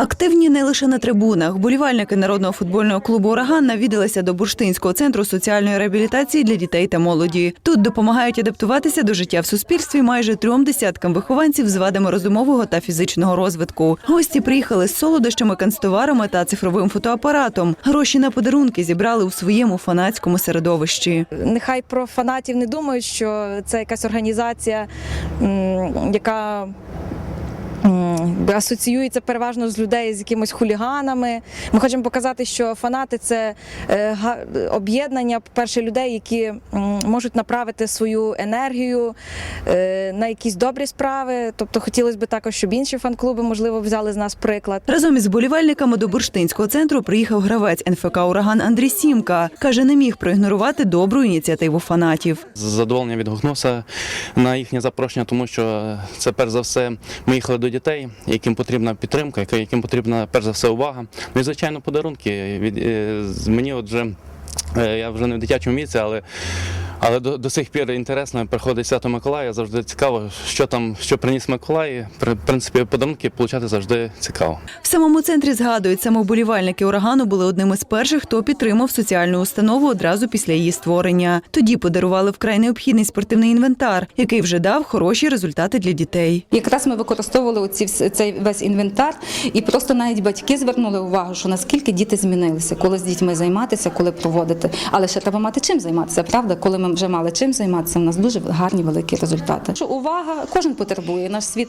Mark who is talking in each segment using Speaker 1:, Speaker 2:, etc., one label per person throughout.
Speaker 1: Активні не лише на трибунах. Болівальники народного футбольного клубу Ураган навідалися до Бурштинського центру соціальної реабілітації для дітей та молоді. Тут допомагають адаптуватися до життя в суспільстві майже трьом десяткам вихованців з вадами розумового та фізичного розвитку. Гості приїхали з солодощами, канцтоварами та цифровим фотоапаратом. Гроші на подарунки зібрали у своєму фанатському середовищі.
Speaker 2: Нехай про фанатів не думають, що це якась організація, яка асоціюється переважно з людей з якимось хуліганами. Ми хочемо показати, що фанати це е, об'єднання, по-перше, людей, які можуть направити свою енергію е, на якісь добрі справи. Тобто хотілося б також, щоб інші фан-клуби, можливо, взяли з нас приклад.
Speaker 1: Разом із болівальниками до Бурштинського центру приїхав гравець НФК Ураган Андрій Сімка. Каже, не міг проігнорувати добру ініціативу фанатів.
Speaker 3: З задоволенням відгукнувся на їхнє запрошення, тому що це перш за все ми їхали до дітей, яким потрібна підтримка, яким потрібна перш за все увага. Ну і звичайно, подарунки. Е, мені от вже е, я вже не в дитячому місці, але. Але до, до сих пір інтересно приходить свято Миколая. Завжди цікаво, що там що приніс Миколай. При- принципі, подарунки отримати завжди цікаво.
Speaker 1: В самому центрі згадують, саме вболівальники урагану були одним із перших, хто підтримав соціальну установу одразу після її створення. Тоді подарували вкрай необхідний спортивний інвентар, який вже дав хороші результати для дітей.
Speaker 4: Якраз ми використовували оці, цей весь інвентар, і просто навіть батьки звернули увагу, що наскільки діти змінилися, коли з дітьми займатися, коли проводити. Але ще треба мати чим займатися, правда? Коли ми вже мали чим займатися, у нас дуже гарні великі результати. Що увага кожен потребує. Наш світ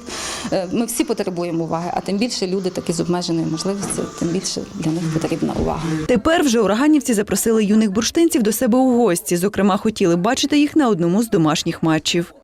Speaker 4: е, ми всі потребуємо уваги, а тим більше люди такі з обмеженою можливістю, тим більше для них потрібна увага.
Speaker 1: Тепер вже ураганівці запросили юних бурштинців до себе у гості. Зокрема, хотіли бачити їх на одному з домашніх матчів.